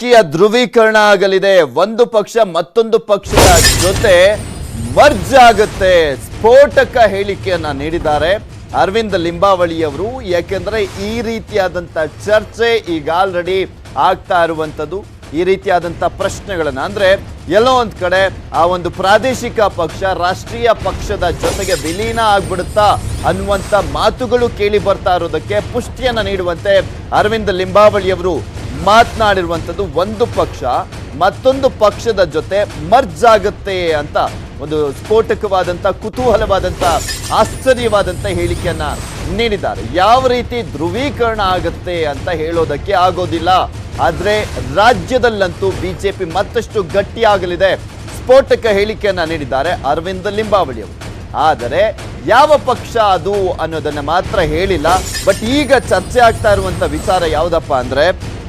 ರಾಜಕೀಯ ಧ್ರುವೀಕರಣ ಆಗಲಿದೆ. ಒಂದು ಪಕ್ಷ ಮತ್ತೊಂದು ಪಕ್ಷದ ಜೊತೆ ಮರ್ಜ್ ಆಗುತ್ತೆ. ಸ್ಫೋಟಕ ಹೇಳಿಕೆಯನ್ನ ನೀಡಿದ್ದಾರೆ. ಅರವಿಂದ್ ಲಿಂಬಾವಳಿಯವರು, ಯಾಕೆಂದ್ರೆ ಈ ರೀತಿಯಾದಂತ ಚರ್ಚೆ ಈಗ ಆಲ್ರೆಡಿ ಆಗ್ತಾ ಇರುವಂಥದ್ದು ಈ ರೀತಿಯಾದಂತ ಪ್ರಶ್ನೆಗಳನ್ನು ಅಂದ್ರೆ ಎಲ್ಲೋ ಒಂದು ಕಡೆ ಆ ಒಂದು ಪ್ರಾದೇಶಿಕ ಪಕ್ಷ, ರಾಷ್ಟ್ರೀಯ ಪಕ್ಷದ ಜೊತೆಗೆ ವಿಲೀನ ಆಗ್ಬಿಡುತ್ತಾ ಅನ್ನುವಂತ ಮಾತುಗಳು ಕೇಳಿ ಬರ್ತಾ ಇರೋದಕ್ಕೆ ಪುಷ್ಟಿಯನ್ನ ನೀಡುವಂತೆ ಅರವಿಂದ್ ಲಿಂಬಾವಳಿಯವರು ಮಾತನಾಡಿರುವಂಥದ್ದು ಒಂದು ಪಕ್ಷ, ಮತ್ತೊಂದು ಪಕ್ಷದ ಜೊತೆ ಮರ್ಜ್ ಆಗುತ್ತೆ ಅಂತ ಒಂದು ಸ್ಫೋಟಕವಾದಂಥ, ಕುತೂಹಲವಾದಂಥ, ಆಶ್ಚರ್ಯವಾದಂಥ ಹೇಳಿಕೆಯನ್ನ ನೀಡಿದ್ದಾರೆ. ಯಾವ ರೀತಿ ಧ್ರುವೀಕರಣ ಆಗುತ್ತೆ ಅಂತ ಹೇಳೋದಕ್ಕೆ ಆಗೋದಿಲ್ಲ. ಆದರೆ ರಾಜ್ಯದಲ್ಲಂತೂ ಬಿ ಜೆ ಪಿ ಮತ್ತಷ್ಟು ಗಟ್ಟಿಯಾಗಲಿದೆ. ಸ್ಫೋಟಕ ಹೇಳಿಕೆಯನ್ನು ನೀಡಿದ್ದಾರೆ ಅರವಿಂದ ಲಿಂಬಾವಳಿ ಅವರು. ಆದರೆ ಯಾವ ಪಕ್ಷ ಅದು ಅನ್ನೋದನ್ನು ಮಾತ್ರ ಹೇಳಿಲ್ಲ. ಬಟ್ ಈಗ ಚರ್ಚೆ ಆಗ್ತಾ ಇರುವಂಥ ವಿಚಾರ ಯಾವುದಪ್ಪ ಅಂದ್ರೆ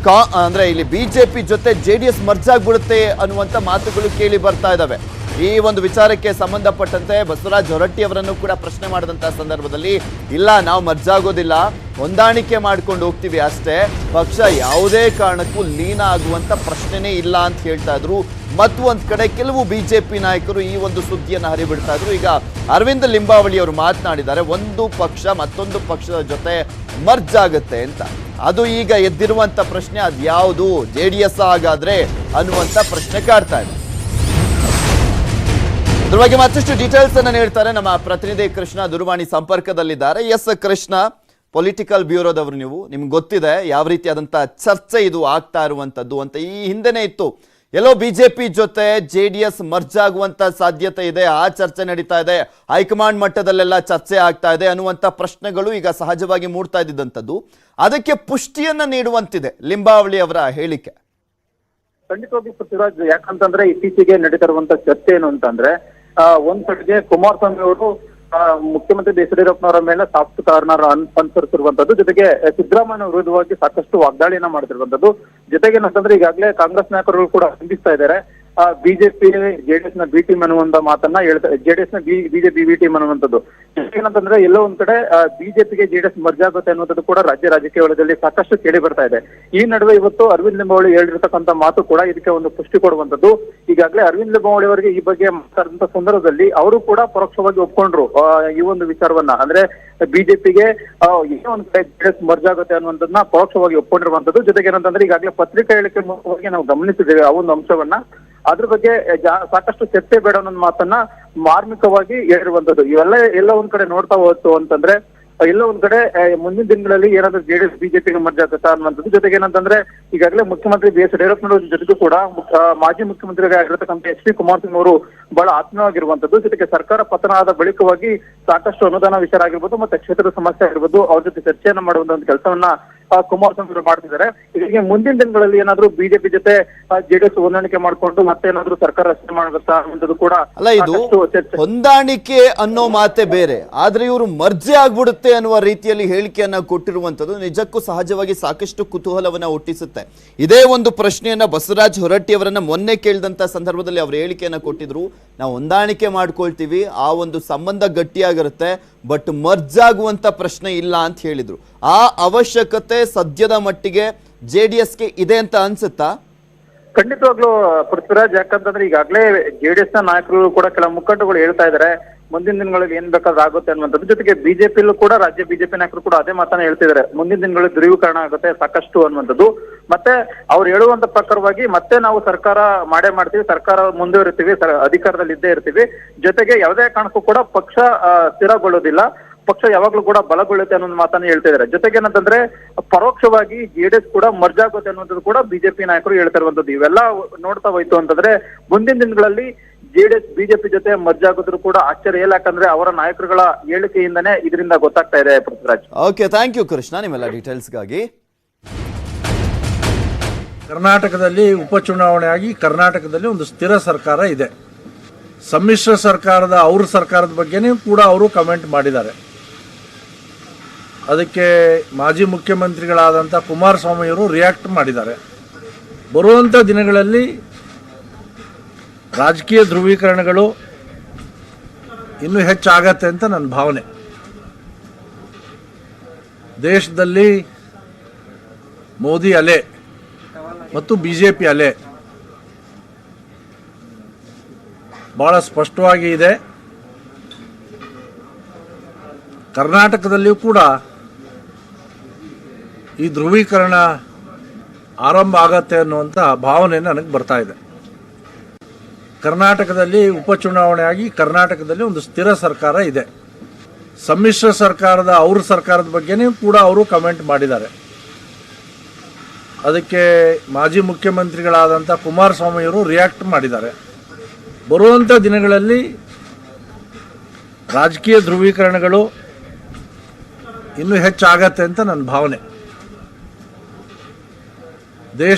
ಕಾ, ಅಂದ್ರೆ ಇಲ್ಲಿ ಬಿಜೆಪಿ ಜೊತೆ ಜೆ ಡಿ ಎಸ್ ಮರ್ಜ್ ಆಗ್ಬಿಡುತ್ತೆ ಅನ್ನುವಂತ ಮಾತುಗಳು ಕೇಳಿ ಬರ್ತಾ ಇದಾವೆ. ಈ ಒಂದು ವಿಚಾರಕ್ಕೆ ಸಂಬಂಧಪಟ್ಟಂತೆ ಬಸವರಾಜ್ ಹೊರಟ್ಟಿ ಅವರನ್ನು ಕೂಡ ಪ್ರಶ್ನೆ ಮಾಡಿದಂತ ಸಂದರ್ಭದಲ್ಲಿ, ಇಲ್ಲ, ನಾವು ಮರ್ಜ್ ಆಗೋದಿಲ್ಲ, ಹೊಂದಾಣಿಕೆ ಮಾಡ್ಕೊಂಡು ಹೋಗ್ತೀವಿ ಅಷ್ಟೇ, ಪಕ್ಷ ಯಾವುದೇ ಕಾರಣಕ್ಕೂ ಲೀನ ಆಗುವಂತ ಪ್ರಶ್ನೆನೇ ಇಲ್ಲ ಅಂತ ಹೇಳ್ತಾ ಇದ್ರು. ಮತ್ತು ಒಂದ್ ಕಡೆ ಕೆಲವು ಬಿಜೆಪಿ ನಾಯಕರು ಈ ಒಂದು ಸುದ್ದಿಯನ್ನು ಹರಿಬಿಡ್ತಾ ಇದ್ರು. ಈಗ ಅರವಿಂದ ಲಿಂಬಾವಳಿ ಅವರು ಮಾತನಾಡಿದ್ದಾರೆ, ಒಂದು ಪಕ್ಷ ಮತ್ತೊಂದು ಪಕ್ಷದ ಜೊತೆ ಮರ್ಜ್ ಆಗುತ್ತೆ ಅಂತ. ಅದು ಈಗ ಎದ್ದಿರುವಂತ ಪ್ರಶ್ನೆ ಅದು ಯಾವುದು ಜೆ ಡಿ ಎಸ್ ಹಾಗಾದರೆ ಅನ್ನುವಂತ ಪ್ರಶ್ನೆ ಕಾಡ್ತಾ ಇದೆ. ಅದ್ರ ಬಗ್ಗೆ ಮತ್ತಷ್ಟು ಡೀಟೇಲ್ಸ್ ಅನ್ನ ನೀಡ್ತಾರೆ ನಮ್ಮ ಪ್ರತಿನಿಧಿ ಕೃಷ್ಣ ದೂರವಾಣಿ ಸಂಪರ್ಕದಲ್ಲಿದ್ದಾರೆ. ಎಸ್ ಕೃಷ್ಣ ಪೊಲಿಟಿಕಲ್ ಬ್ಯೂರೋದವರು ನೀವು. ನಿಮ್ಗೆ ಗೊತ್ತಿದೆ ಯಾವ ರೀತಿಯಾದಂತ ಚರ್ಚೆ ಇದು ಆಗ್ತಾ ಇರುವಂತದ್ದು ಅಂತ ಈ ಹಿಂದೆನೇ ಇತ್ತು. ಎಲ್ಲೋ ಬಿಜೆಪಿ ಜೊತೆ ಜೆ ಡಿ ಎಸ್ ಮರ್ಜ್ ಆಗುವಂತ ಸಾಧ್ಯತೆ ಇದೆ, ಆ ಚರ್ಚೆ ನಡೀತಾ ಇದೆ, ಹೈಕಮಾಂಡ್ ಮಟ್ಟದಲ್ಲೆಲ್ಲ ಚರ್ಚೆ ಆಗ್ತಾ ಇದೆ ಅನ್ನುವಂತ ಪ್ರಶ್ನೆಗಳು ಈಗ ಸಹಜವಾಗಿ ಮೂಡ್ತಾ ಇದ್ದಿದ್ದಂಥದ್ದು ಅದಕ್ಕೆ ಪುಷ್ಟಿಯನ್ನ ನೀಡುವಂತಿದೆ ಲಿಂಬಾವಳಿ ಅವರ ಹೇಳಿಕೆ. ಖಂಡಿತವಾಗಿ ಪೃಥ್ವಿರಾಜ್, ಯಾಕಂತಂದ್ರೆ ಇತ್ತೀಚೆಗೆ ನಡೀತಿರುವಂತ ಚರ್ಚೆ ಏನು ಅಂತಂದ್ರೆ ಒಂದ್ ಕಡೆಗೆ ಕುಮಾರಸ್ವಾಮಿ ಅವರು ಮುಖ್ಯಮಂತ್ರಿ ಯಡಿಯೂರಪ್ಪನವರ ಮೇಲೆ ಸಾಫ್ಟ್ ಕಾರ್ನರ್ ಅನುಸರಿಸಿರುವಂತದ್ದು ಜೊತೆಗೆ ಸಿದ್ದರಾಮಯ್ಯ ವಿರುದ್ಧವಾಗಿ ಸಾಕಷ್ಟು ವಾಗ್ದಾಳಿಯನ್ನ ಮಾಡ್ತಿರುವಂತದ್ದು ಜೊತೆಗೆ ಏನಂತಂದ್ರೆ ಈಗಾಗಲೇ ಕಾಂಗ್ರೆಸ್ ನಾಯಕರು ಕೂಡ ಖಂಡಿಸ್ತಾ ಇದ್ದಾರೆ. ಬಿಜೆಪಿ ಜೆಡಿಎಸ್ನ ಬಿ ಟೀಮ್ ಅನ್ನುವಂತ ಮಾತನ್ನ ಹೇಳ್ತಾರೆ ಜೆಡಿಎಸ್ನ ಬಿಜೆಪಿ ಬಿ ಟೀಮ್ ಅನ್ನುವಂಥದ್ದು. ಏನಂತಂದ್ರೆ ಎಲ್ಲೋ ಒಂದ್ ಕಡೆ ಬಿಜೆಪಿಗೆ ಜೆಡಿಎಸ್ ಮರ್ಜ್ ಆಗುತ್ತೆ ಅನ್ನುವಂಥದ್ದು ಕೂಡ ರಾಜ್ಯ ರಾಜಕೀಯ ವಲಯದಲ್ಲಿ ಸಾಕಷ್ಟು ಕೇಳಿ ಬರ್ತಾ ಇದೆ. ಈ ನಡುವೆ ಇವತ್ತು ಅರವಿಂದ್ ಲಿಂಬಾವಳಿ ಹೇಳಿರ್ತಕ್ಕಂಥ ಮಾತು ಕೂಡ ಇದಕ್ಕೆ ಒಂದು ಪುಷ್ಟಿ ಕೊಡುವಂತದ್ದು ಈಗಾಗಲೇ ಅರವಿಂದ್ ಲಿಂಬಾವಳಿ ಅವರಿಗೆ ಈ ಬಗ್ಗೆ ಮಾತಾಡಿದಂತ ಸಂದರ್ಭದಲ್ಲಿ ಅವರು ಕೂಡ ಪರೋಕ್ಷವಾಗಿ ಒಪ್ಕೊಂಡ್ರು ಈ ಒಂದು ವಿಚಾರವನ್ನ. ಅಂದ್ರೆ ಬಿಜೆಪಿಗೆ ಏನೋ ಒಂದ್ ಕಡೆ ಜೆಡಿಎಸ್ ಮರ್ಜ್ ಆಗುತ್ತೆ ಅನ್ನುವಂಥದ್ದನ್ನ ಪರೋಕ್ಷವಾಗಿ ಒಪ್ಕೊಂಡಿರುವಂತದ್ದು ಜೊತೆಗೆ ಏನಂತಂದ್ರೆ ಈಗಾಗಲೇ ಪತ್ರಿಕಾ ಹೇಳಿಕೆ ಮೂಲಕವಾಗಿ ನಾವು ಗಮನಿಸಿದ್ದೇವೆ ಆ ಒಂದು ಅಂಶವನ್ನ. ಅದ್ರ ಬಗ್ಗೆ ಸಾಕಷ್ಟು ಚರ್ಚೆ ಬೇಡ ಅನ್ನೋ ಮಾತನ್ನ ಮಾರ್ಮಿಕವಾಗಿ ಹೇಳಿರುವಂತದ್ದು ಇವೆಲ್ಲ ಎಲ್ಲ ಒಂದ್ ಕಡೆ ನೋಡ್ತಾ ಹೋಯ್ತು ಅಂತಂದ್ರೆ, ಎಲ್ಲ ಒಂದ್ ಕಡೆ ಮುಂದಿನ ದಿನಗಳಲ್ಲಿ ಏನಾದ್ರೂ ಜೆಡಿಎಸ್ ಬಿಜೆಪಿಗೆ ಮರ್ಜ್ ಆಗುತ್ತಾ ಅನ್ನುವಂಥದ್ದು ಜೊತೆಗೆ ಏನಂತಂದ್ರೆ, ಈಗಾಗಲೇ ಮುಖ್ಯಮಂತ್ರಿ ಬಿ ಎಸ್ ಯಡಿಯೂರಪ್ಪನವರ ಜೊತೆಗೂ ಕೂಡ ಮಾಜಿ ಮುಖ್ಯಮಂತ್ರಿಗಳಾಗಿರತಕ್ಕಂಥ ಎಚ್ ಡಿ ಕುಮಾರಸ್ವಾಮಿ ಅವರು ಬಹಳ ಆತ್ಮೀಯವಾಗಿರುವಂತದ್ದು. ಜೊತೆಗೆ ಸರ್ಕಾರ ಪತನ ಆದ ಬಳಿಕವಾಗಿ ಸಾಕಷ್ಟು ಅನುದಾನ ವಿಚಾರ ಆಗಿರ್ಬೋದು ಮತ್ತೆ ಕ್ಷೇತ್ರದ ಸಮಸ್ಯೆ ಆಗಿರ್ಬೋದು ಅವ್ರ ಜೊತೆ ಚರ್ಚೆಯನ್ನ ಮಾಡುವಂತ ಒಂದು ಕೆಲಸವನ್ನ ಕುಮಾರಸ್ವಾಮಿ ಅವರು ಮಾಡ್ತಿದ್ದಾರೆ. ಇದಕ್ಕೆ ಮುಂದಿನ ದಿನಗಳಲ್ಲಿ ಏನಾದ್ರೂ ಬಿಜೆಪಿ ಜೊತೆ ಜೆಡಿಎಸ್ ಹೊಂದಾಣಿಕೆ ಮಾಡ್ಕೊಂಡು ಮತ್ತೇನಾದ್ರೂ ಸರ್ಕಾರ ರಚನೆ ಮಾಡುತ್ತಾ ಅನ್ನೋದು ಕೂಡ ಅಲ್ಲ ಇದು ಹೊಂದಾಣಿಕೆ ಅನ್ನೋ ಮಾತೆ ಬೇರೆ. ಆದ್ರೆ ಇವರು ಮರ್ಜಿ ಆಗ್ಬಿಡುತ್ತೆ ಅನ್ನುವ ರೀತಿಯಲ್ಲಿ ಹೇಳಿಕೆಯನ್ನ ಕೊಟ್ಟಿರುವಂತದ್ದು ನಿಜಕ್ಕೂ ಸಹಜವಾಗಿ ಸಾಕಷ್ಟು ಕುತೂಹಲವನ್ನ ಹುಟ್ಟಿಸುತ್ತೆ. ಇದೇ ಒಂದು ಪ್ರಶ್ನೆಯನ್ನ ಬಸವರಾಜ್ ಹೊರಟ್ಟಿ ಅವರನ್ನ ಮೊನ್ನೆ ಕೇಳಿದಂತ ಸಂದರ್ಭದಲ್ಲಿ ಅವರು ಹೇಳಿಕೆಯನ್ನ ಕೊಟ್ಟಿದ್ರು. ನಾವು ಹೊಂದಾಣಿಕೆ ಮಾಡ್ಕೊಳ್ತೀವಿ, ಆ ಒಂದು ಸಂಬಂಧ ಗಟ್ಟಿಯಾಗಿರುತ್ತೆ ಬಟ್ ಮರ್ಜ್ ಆಗುವಂತ ಪ್ರಶ್ನೆ ಇಲ್ಲ ಅಂತ ಹೇಳಿದ್ರು. ಆ ಅವಶ್ಯಕತೆ ಸದ್ಯದ ಮಟ್ಟಿಗೆ ಜೆ ಡಿ ಎಸ್ಗೆ ಇದೆ ಅಂತ ಅನ್ಸುತ್ತಾ? ಖಂಡಿತವಾಗ್ಲೂ, ಪೃಥ್ವಿರಾಜ್, ಯಾಕಂತಂದ್ರೆ ಈಗಾಗಲೇ ಜೆಡಿಎಸ್ನ ನಾಯಕರು ಕೂಡ ಕೆಲ ಮುಖಂಡಗಳು ಹೇಳ್ತಾ ಇದ್ದಾರೆ ಮುಂದಿನ ದಿನಗಳಲ್ಲಿ ಏನ್ ಬೇಕಾದ್ರೂ ಆಗುತ್ತೆ ಅನ್ನುವಂಥದ್ದು. ಜೊತೆಗೆ ಬಿಜೆಪಿಲ್ಲೂ ಕೂಡ, ರಾಜ್ಯ ಬಿಜೆಪಿ ನಾಯಕರು ಕೂಡ ಅದೇ ಮಾತನ್ನ ಹೇಳ್ತಿದ್ದಾರೆ ಮುಂದಿನ ದಿನಗಳಲ್ಲಿ ಧ್ರುವೀಕರಣ ಆಗುತ್ತೆ ಸಾಕಷ್ಟು ಅನ್ನುವಂಥದ್ದು. ಮತ್ತೆ ಅವ್ರು ಹೇಳುವಂತ ಪ್ರಕಾರವಾಗಿ ಮತ್ತೆ ನಾವು ಸರ್ಕಾರ ಮಾಡೇ ಮಾಡ್ತೀವಿ, ಸರ್ಕಾರ ಮುಂದುವರಿತೀವಿ, ಸರ್ ಅಧಿಕಾರದಲ್ಲಿ ಇದ್ದೇ ಇರ್ತೀವಿ. ಜೊತೆಗೆ ಯಾವುದೇ ಕಾರಣಕ್ಕೂ ಕೂಡ ಪಕ್ಷ ಸ್ಥಿರಗೊಳ್ಳೋದಿಲ್ಲ ಪಕ್ಷ ಯಾವಾಗ್ಲೂ ಕೂಡ ಬಲಗೊಳ್ಳುತ್ತೆ ಅನ್ನೋ ಮಾತನ್ನ ಹೇಳ್ತಿದ್ದಾರೆ ಜೊತೆಗೆ ಏನಂತಂದ್ರೆ ಪರೋಕ್ಷವಾಗಿ ಜೆಡಿಎಸ್ ಕೂಡ ಮರ್ಜಾಗುತ್ತೆ ಅನ್ನೋದು ಕೂಡ ಬಿಜೆಪಿ ನಾಯಕರು ಹೇಳ್ತಾ ಇರುವಂತದ್ದು ಇವೆಲ್ಲ ನೋಡ್ತಾ ಹೋಯ್ತು ಅಂತಂದ್ರೆ ಮುಂದಿನ ದಿನಗಳಲ್ಲಿ ಜೆಡಿಎಸ್ ಬಿಜೆಪಿ ಜೊತೆ ಮರ್ಜ್ ಕೂಡ ಆಶ್ಚರ್ಯ. ಇಲ್ಲ, ಯಾಕಂದ್ರೆ ಅವರ ನಾಯಕರುಗಳ ಹೇಳಿಕೆಯಿಂದನೇ ಇದರಿಂದ ಗೊತ್ತಾಗ್ತಾ ಇದೆ Prithviraj okay thank you Krishna ನಿಮ್ಮೆಲ್ಲ ಡೀಟೇಲ್ಸ್ಗಾಗಿ ಕರ್ನಾಟಕದಲ್ಲಿ ಉಪಚುನಾವಣೆಯಾಗಿ ಕರ್ನಾಟಕದಲ್ಲಿ ಒಂದು ಸ್ಥಿರ ಸರ್ಕಾರ ಇದೆ. ಸಮ್ಮಿಶ್ರ ಸರ್ಕಾರದ, ಅವ್ರ ಸರ್ಕಾರದ ಬಗ್ಗೆನೇ ಕೂಡ ಅವರು ಕಮೆಂಟ್ ಮಾಡಿದ್ದಾರೆ. ಅದಕ್ಕೆ ಮಾಜಿ ಮುಖ್ಯಮಂತ್ರಿಗಳಾದಂಥ ಕುಮಾರಸ್ವಾಮಿಯವರು ರಿಯಾಕ್ಟ್ ಮಾಡಿದ್ದಾರೆ. ಬರುವಂಥ ದಿನಗಳಲ್ಲಿ ರಾಜಕೀಯ ಧ್ರುವೀಕರಣಗಳು ಇನ್ನೂ ಹೆಚ್ಚಾಗತ್ತೆ ಅಂತ ನನ್ನ ಭಾವನೆ. ದೇಶದಲ್ಲಿ ಮೋದಿ ಅಲೆ. ಮತ್ತು ಬಿ ಜೆ ಪಿ ಅಲೆ. ಬಹಳ ಸ್ಪಷ್ಟವಾಗಿ ಇದೆ. ಕರ್ನಾಟಕದಲ್ಲಿಯೂ ಕೂಡ ಈ ಧ್ರುವೀಕರಣ ಆರಂಭ ಆಗತ್ತೆ ಅನ್ನುವಂಥ ಭಾವನೆ ನನಗೆ ಬರ್ತಾ ಇದೆ. ಕರ್ನಾಟಕದಲ್ಲಿ ಉಪಚುನಾವಣೆಯಾಗಿ ಕರ್ನಾಟಕದಲ್ಲಿ ಒಂದು ಸ್ಥಿರ ಸರ್ಕಾರ ಇದೆ. ಸಮ್ಮಿಶ್ರ ಸರ್ಕಾರದ ಅವ್ರ ಸರ್ಕಾರದ ಬಗ್ಗೆನೇ ಕೂಡ ಅವರು ಕಮೆಂಟ್ ಮಾಡಿದ್ದಾರೆ. ಅದಕ್ಕೆ ಮಾಜಿ ಮುಖ್ಯಮಂತ್ರಿಗಳಾದಂಥ ಕುಮಾರಸ್ವಾಮಿಯವರು ರಿಯಾಕ್ಟ್ ಮಾಡಿದ್ದಾರೆ. ಬರುವಂಥ ದಿನಗಳಲ್ಲಿ ರಾಜಕೀಯ ಧ್ರುವೀಕರಣಗಳು ಇನ್ನೂ ಹೆಚ್ಚಾಗತ್ತೆ ಅಂತ ನನ್ನ ಭಾವನೆ. ದೇಶ